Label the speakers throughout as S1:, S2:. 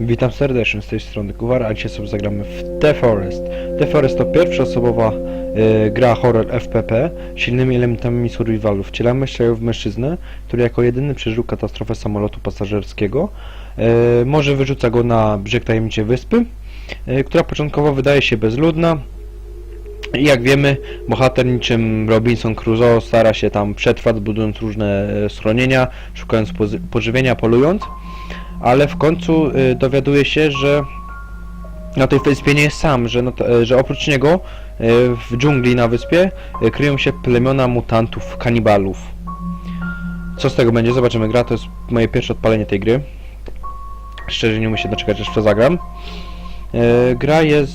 S1: Witam serdecznie z tej strony Kuwar, a dzisiaj sobie zagramy w The Forest. The Forest to pierwszoosobowa e, gra horror FPP z silnymi elementami survivalu. Wcielamy się w mężczyznę, który jako jedyny przeżył katastrofę samolotu pasażerskiego. E, może wyrzuca go na brzeg tajemniczej wyspy, e, która początkowo wydaje się bezludna. I jak wiemy, bohater niczym Robinson Crusoe stara się tam przetrwać, budując różne schronienia, szukając pożywienia, polując ale w końcu y, dowiaduje się, że na tej wyspie nie jest sam, że, no, to- że oprócz niego y, w dżungli na wyspie y, kryją się plemiona mutantów, kanibalów. Co z tego będzie? Zobaczymy. Gra to jest moje pierwsze odpalenie tej gry. Szczerze nie umiem się doczekać, aż to zagram. Y, gra jest,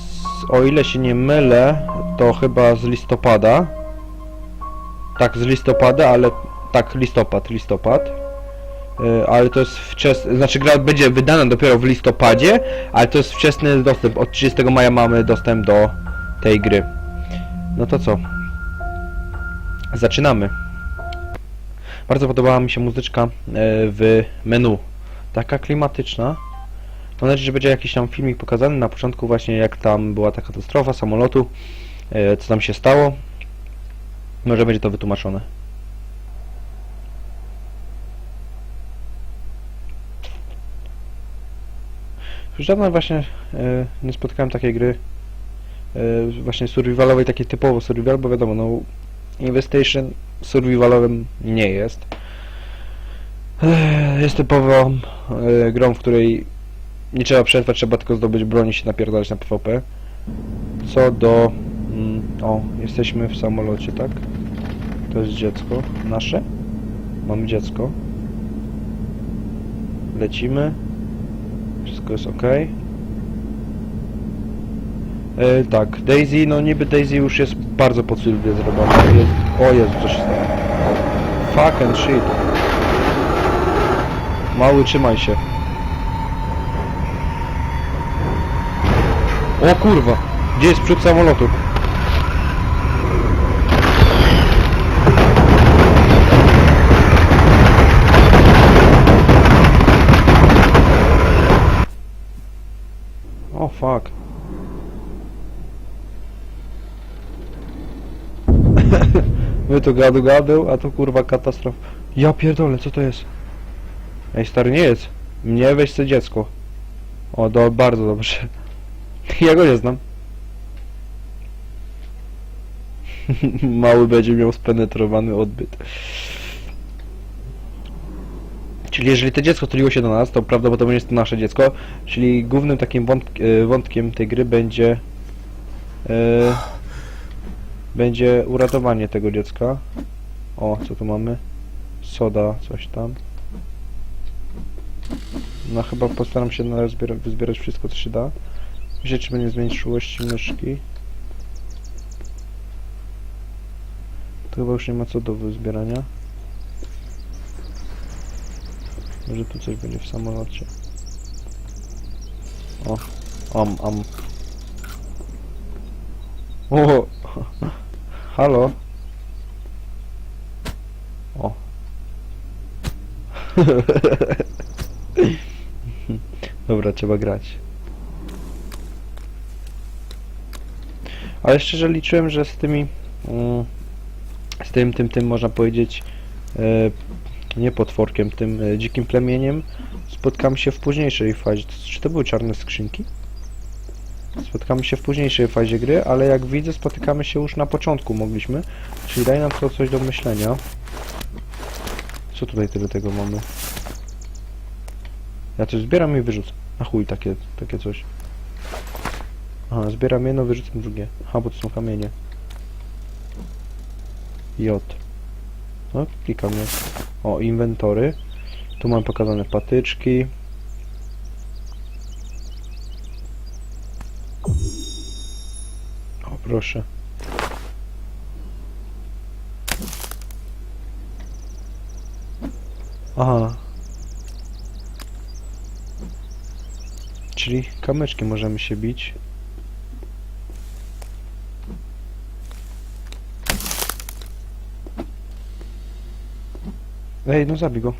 S1: o ile się nie mylę, to chyba z listopada. Tak, z listopada, ale tak, listopad, listopad. E, ale to jest wczesny, znaczy gra będzie wydana dopiero w listopadzie, ale to jest wczesny dostęp. Od 30 maja mamy dostęp do tej gry. No to co? Zaczynamy. Bardzo podobała mi się muzyczka e, w menu. Taka klimatyczna. Mam nadzieję, że będzie jakiś tam filmik pokazany na początku właśnie jak tam była ta katastrofa samolotu, e, co tam się stało. Może będzie to wytłumaczone. Dawno właśnie e, nie spotkałem takiej gry e, właśnie survivalowej, takiej typowo survival, bo wiadomo, no Investation survivalowym nie jest. E, jest typową e, grą, w której nie trzeba przetrwać, trzeba tylko zdobyć broń i się napierdalać na PvP. Co do... Mm, o, jesteśmy w samolocie, tak? To jest dziecko nasze. Mamy dziecko. Lecimy. Wszystko jest ok. E, tak, Daisy, no niby Daisy już jest bardzo pod Sylwię zrobiona. Jest, o Jezu, co się stało. Fuck and shit. Mały, trzymaj się. O kurwa, gdzie jest przód samolotu? My tu gadu gadu, a tu kurwa katastrofa. Ja pierdolę, co to jest? Ej stary, nie jest. Mnie weź sobie dziecko. O, do, bardzo dobrze. Ja go nie znam. Mały będzie miał spenetrowany odbyt. Czyli jeżeli to dziecko tuliło się do nas, to prawdopodobnie jest to nasze dziecko. Czyli głównym takim wątk e, wątkiem tej gry będzie e, będzie uratowanie tego dziecka. O, co tu mamy? Soda, coś tam. No chyba postaram się na razie zbiera- wyzbierać wszystko co się da. Myślę, czy będzie zmienić czułości myszki. To chyba już nie ma co do wyzbierania. Może tu coś będzie w samolocie. O, am, am. O, halo. O. Dobra, trzeba grać. Ale szczerze liczyłem, że z tymi mm, z tym, tym, tym można powiedzieć e, nie potworkiem, tym e, dzikim plemieniem spotkamy się w późniejszej fazie. Czy to były czarne skrzynki? Spotkamy się w późniejszej fazie gry, ale jak widzę spotykamy się już na początku mogliśmy, czyli daje nam to coś do myślenia. Co tutaj tyle tego mamy? Ja coś zbieram i wyrzucam. Na chuj takie, takie coś. Aha, zbieram jedno, wyrzucam drugie. Aha, bo to są kamienie. J. No, klikam je. O, inwentory. Tu mam pokazane patyczki. Proszę. Aha. Czyli kamyczki możemy się bić. Ej, no zabij go.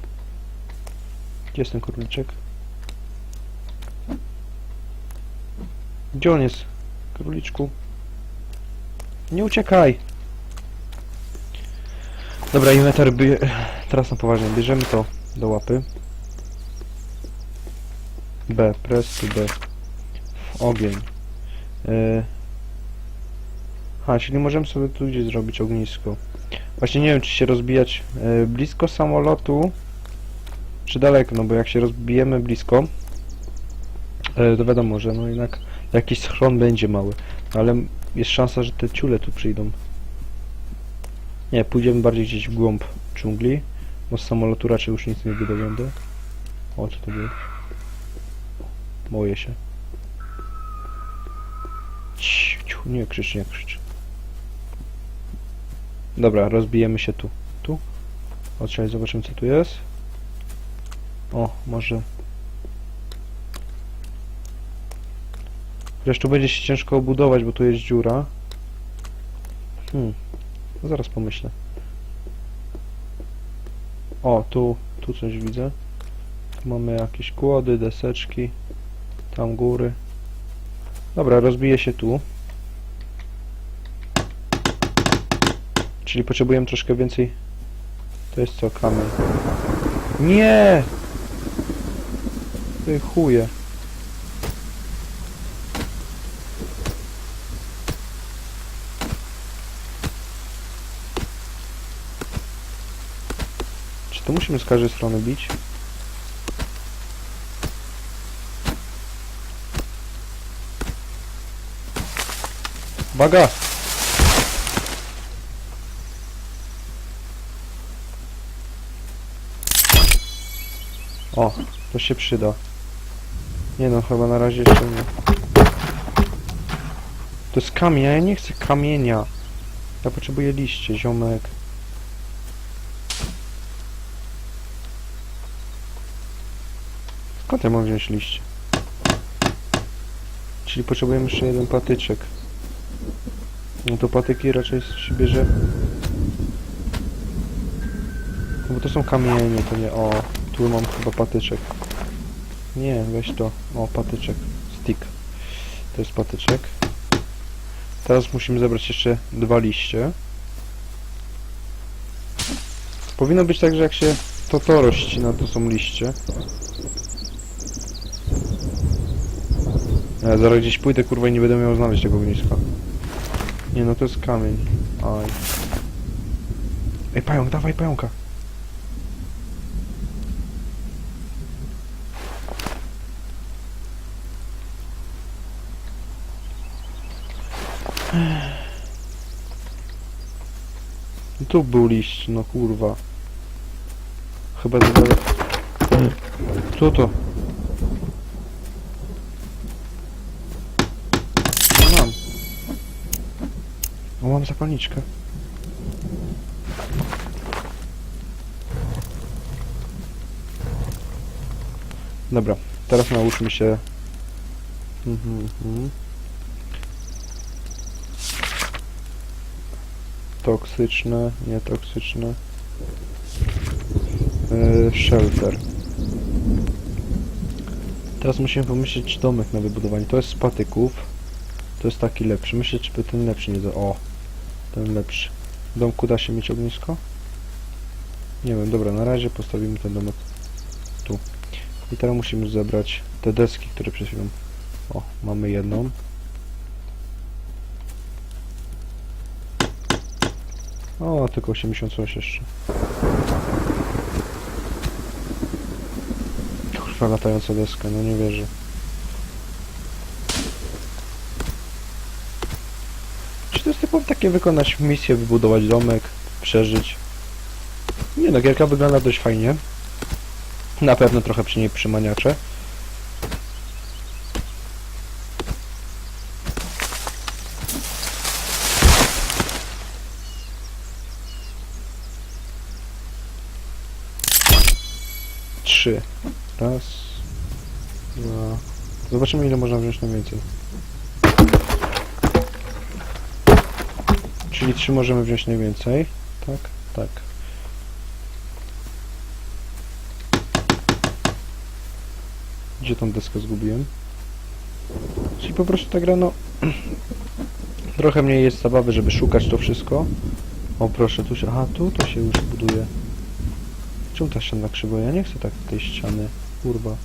S1: Gdzie jest ten kurliczek? Gdzie on jest? Króliczku. Nie uciekaj! Dobra, i meter by... Teraz na poważnie, bierzemy to do łapy. B, press B. W ogień. Yy... A, czyli możemy sobie tu gdzieś zrobić ognisko. Właśnie nie wiem, czy się rozbijać yy, blisko samolotu, czy daleko, no bo jak się rozbijemy blisko, yy, to wiadomo, że no jednak jakiś schron będzie mały, ale jest szansa, że te ciule tu przyjdą. Nie, pójdziemy bardziej gdzieś w głąb dżungli, bo z samolotu raczej już nic nie wydobędę. O, co to było? Boję się. Ciu, ciu, nie krzycz, nie krzycz. Dobra, rozbijemy się tu. Tu? Otrzymaj, zobaczymy co tu jest. O, może... Chociaż tu będzie się ciężko obudować, bo tu jest dziura. Hmm, no zaraz pomyślę. O, tu, tu coś widzę. Tu mamy jakieś kłody, deseczki. Tam góry. Dobra, rozbije się tu. Czyli potrzebujemy troszkę więcej. To jest co, kamień. Nie! Ty chuje. To musimy z każdej strony bić? Uwaga! O, to się przyda. Nie no, chyba na razie jeszcze nie. To jest kamień, ja nie chcę kamienia. Ja potrzebuję liście, ziomek. Skąd ja mam wziąć liście? Czyli potrzebujemy jeszcze jeden patyczek. No to patyki raczej się bierze... No bo to są kamienie, to nie... O, tu mam chyba patyczek. Nie, weź to. O, patyczek. Stick. To jest patyczek. Teraz musimy zebrać jeszcze dwa liście. Powinno być tak, że jak się to to rozcina, to są liście. Ja zaraz gdzieś pójdę, kurwa, i nie będę miał znaleźć tego ogniska. Nie, no to jest kamień. Aj. Ej, pająk, dawaj pająka. Tu był liść, no kurwa. Chyba za. Co to? No mam. O, mam zapalniczkę. Dobra, teraz nauczmy się. Mhm, mhm. Toksyczne, nietoksyczne. Yy, shelter. Teraz musimy pomyśleć domek na wybudowanie. To jest z patyków. To jest taki lepszy. Myślę, czy by ten lepszy nie za... O! Ten lepszy. W domku da się mieć ognisko? Nie wiem, dobra, na razie postawimy ten domek tu. I teraz musimy zebrać te deski, które przed chwilą... O, mamy jedną. O, tylko 80 coś jeszcze. Kurwa, latająca deska, no nie wierzę. Tylko takie wykonać misję, wybudować domek, przeżyć? Nie no, gierka wygląda dość fajnie. Na pewno trochę przy niej przymaniacze. Trzy. Raz. Dwa. Zobaczymy ile można wziąć na więcej. Czyli trzy możemy wziąć najwięcej. Tak, tak. Gdzie tą deskę zgubiłem? Czyli po prostu ta gra, no... Trochę mniej jest zabawy, żeby szukać to wszystko. O proszę, tu się... Aha, tu to się już buduje. Czemu ta ściana krzywo? Ja nie chcę tak tej ściany. Kurwa.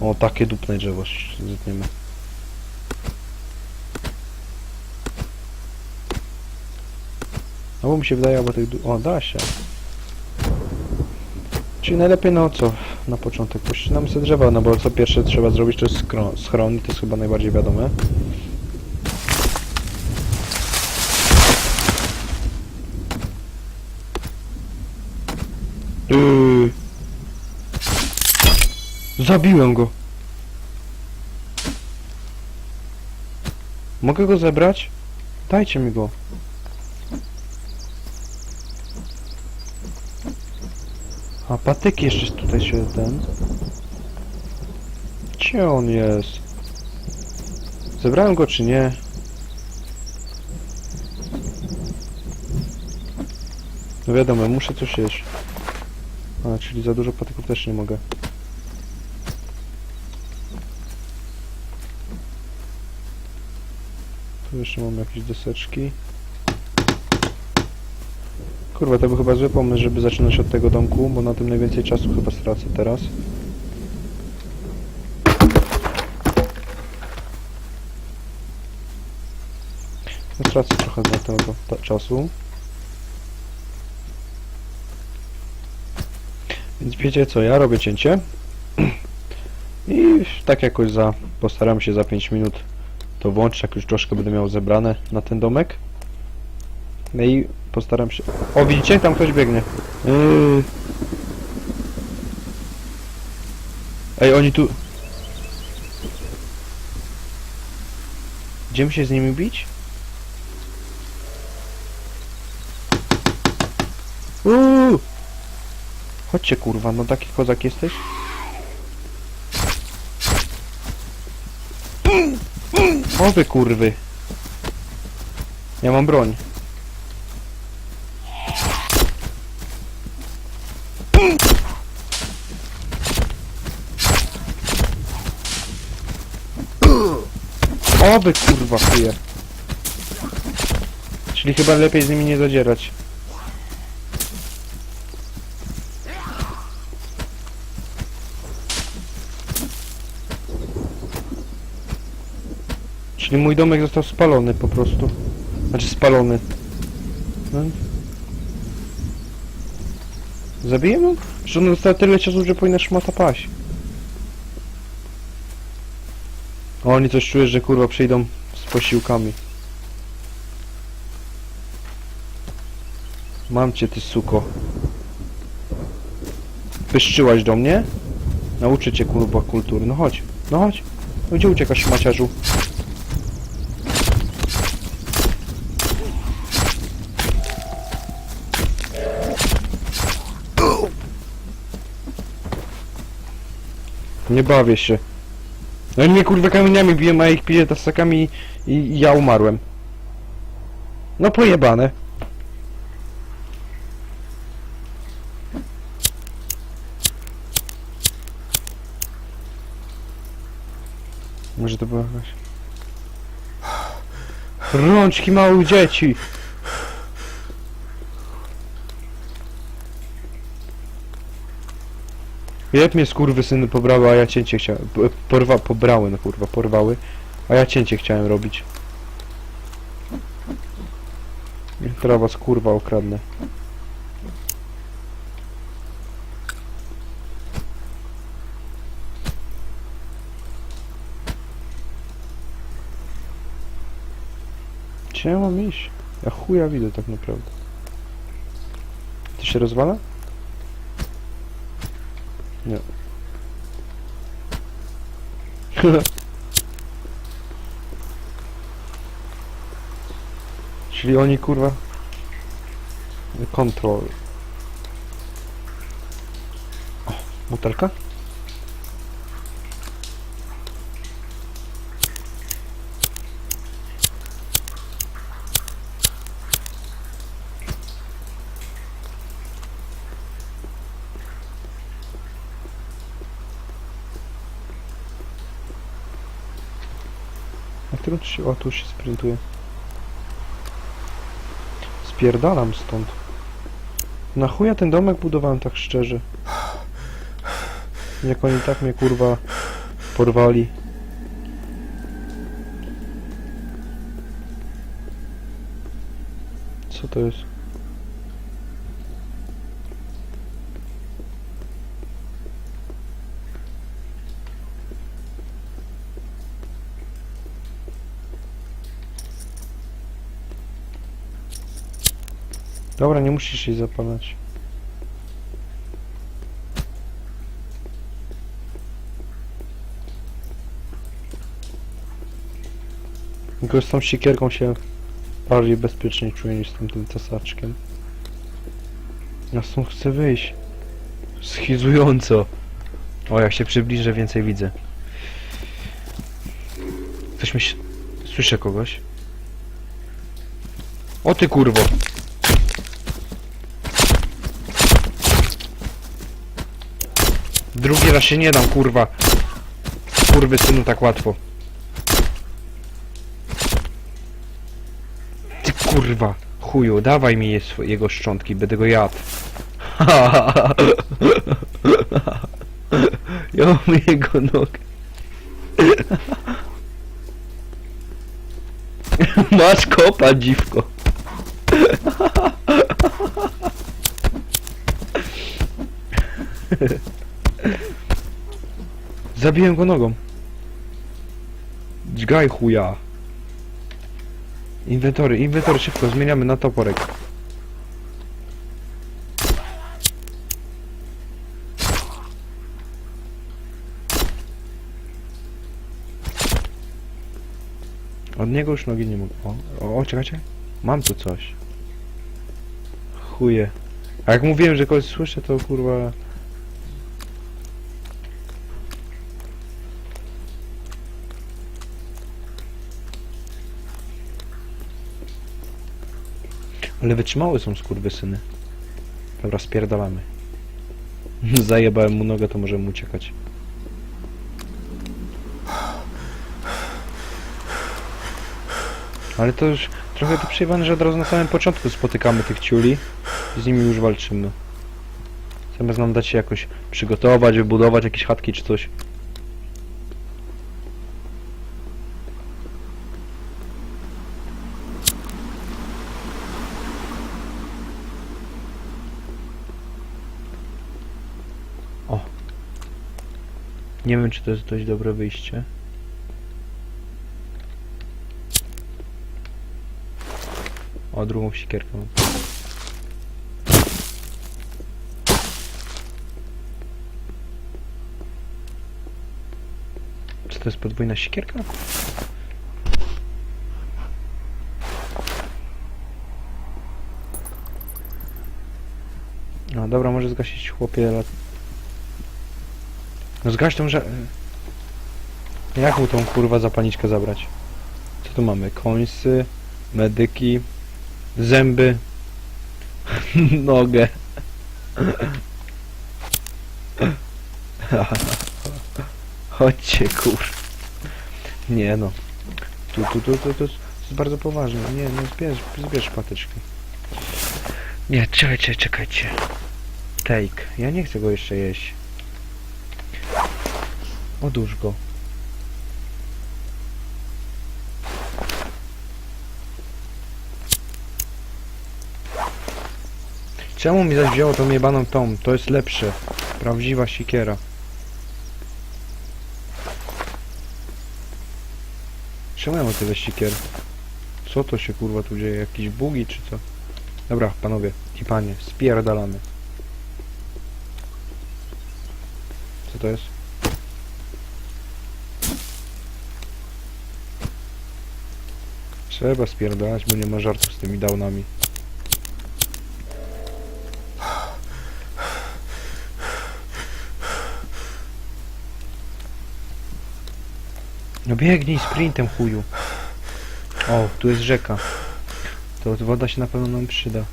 S1: O, takie dupne drzewo zetniemy. No bo mi się wydaje, albo tych... O, da się. Czyli najlepiej, no co, na początek pościnamy sobie drzewa, no bo co pierwsze trzeba zrobić to jest schron to jest chyba najbardziej wiadome. Yy. Zabiłem go. Mogę go zebrać? Dajcie mi go. A patyk jeszcze tutaj się ten. Gdzie on jest? Zebrałem go czy nie? No wiadomo, muszę coś jeść. A, czyli za dużo patyków też nie mogę. Tu jeszcze mam jakieś deseczki. Kurwa, to był chyba zły pomysł, żeby zaczynać od tego domku, bo na tym najwięcej czasu chyba stracę teraz. No, Stracę trochę za tego czasu. Więc wiecie co, ja robię cięcie. I tak jakoś za, postaram się za 5 minut to włączyć, jak już troszkę będę miał zebrane na ten domek. No i postaram się... O, widzicie? Tam ktoś biegnie. Yy. Ej, oni tu... Idziemy się z nimi bić? Uuu! Chodźcie kurwa, no taki kozak jesteś? O wy kurwy! Ja mam broń. O wy kurwa chuje. Czyli chyba lepiej z nimi nie zadzierać. Czyli mój domek został spalony po prostu. Znaczy spalony. No. Zabiję ją? Że ona dostała tyle czasu, że powinna szmata paść. O, oni coś czujesz, że kurwa przyjdą z posiłkami. Mam cię, ty suko. Pyszczyłaś do mnie? Nauczę cię kurwa kultury. No chodź, no chodź. No gdzie uciekasz, maciarzu? Nie bawię się. No i mnie kurwa kamieniami biją, a ich pije tasakami i, i ja umarłem. No pojebane. Może to była jakaś... Rączki małych dzieci! Jak mnie skurwysyny pobrały, a ja cięcie chciałem... Porwa... Pobrały, no kurwa, porwały. A ja cięcie chciałem robić. Teraz was kurwa okradnę. Gdzie ja mam iść? Ja chuja widzę tak naprawdę. To się rozwala? Nie. Czyli oni kurwa... Control. O, butelka? którą tu się... O, tu się sprintuje. Spierdalam stąd. Na chuja ten domek budowałem tak szczerze. Jak oni tak mnie kurwa porwali. Co to jest? Dobra, nie musisz jej zapalać. Tylko z tą siekierką się bardziej bezpiecznie czuję niż z tamtym tasaczkiem. Ja stąd chcę wyjść. Schizująco. O, jak się przybliżę, więcej widzę. Ktoś mi. Słyszę kogoś. O ty kurwo! Drugi raz się nie dam, kurwa. Kurwy synu tak łatwo. Ty kurwa, chuju, dawaj mi je, jego szczątki, będę go jadł. ja mam jego nogę. Masz kopa, dziwko. Zabiłem go nogą. Dźgaj chuja. Inwentory, inwentory, szybko, zmieniamy na toporek. Od niego już nogi nie mogę. O, o, czekajcie. Mam tu coś. Chuje. A jak mówiłem, że kogoś słyszę, to kurwa... Ale wytrzymałe są skurwysyny. Dobra, spierdalamy. Zajebałem mu nogę, to możemy uciekać. Ale to już trochę to przejwane, że od razu na samym początku spotykamy tych ciuli i z nimi już walczymy. Zamiast nam dać się jakoś przygotować, wybudować jakieś chatki czy coś. Nie wiem, czy to jest dość dobre wyjście. O, drugą sikierkę mam. Czy to jest podwójna sikierka? No dobra, może zgasić chłopie lat... No zgaś tą, że... Jak mu tą kurwa zapalniczkę zabrać? Co tu mamy? Końsy, medyki, zęby, nogę. Chodźcie kur. Nie no. Tu, tu, tu, tu, to jest bardzo poważne. Nie, no zbierz, zbierz patyczkę. Nie, czekajcie, czekajcie. Take. Ja nie chcę go jeszcze jeść. Odłóż go. Czemu mi zaś wzięło tą jebaną tą? To jest lepsze. Prawdziwa sikiera. Czemu ja mam tyle sikier? Co to się kurwa tu dzieje? Jakieś bugi czy co? Dobra, panowie i panie, spierdalamy. Co to jest? Trzeba spierdalać, bo nie ma żartu z tymi downami. No biegnij sprintem chuju. O, tu jest rzeka. To woda się na pewno nam przyda.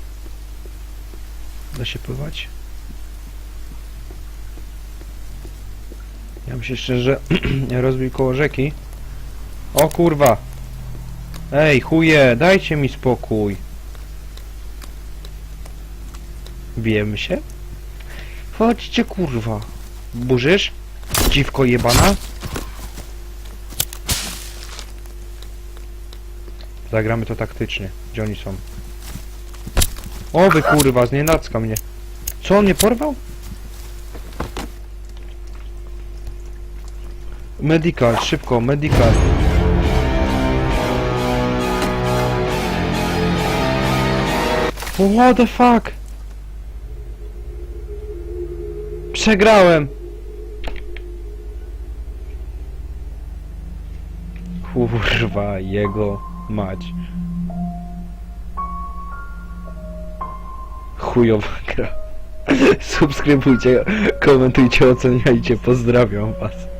S1: Da się pływać? Ja myślę szczerze, że rozbił koło rzeki. O kurwa! Ej, chuje, dajcie mi spokój. Bijemy się? Chodźcie, kurwa. Burzysz? Dziwko jebana? Zagramy to taktycznie. Gdzie oni są? O wy kurwa, znienacka mnie. Co, on mnie porwał? Medical, szybko, medical. What the fuck? Przegrałem! Kurwa, jego mać. Chujowa gra. Subskrybujcie, komentujcie, oceniajcie, pozdrawiam was.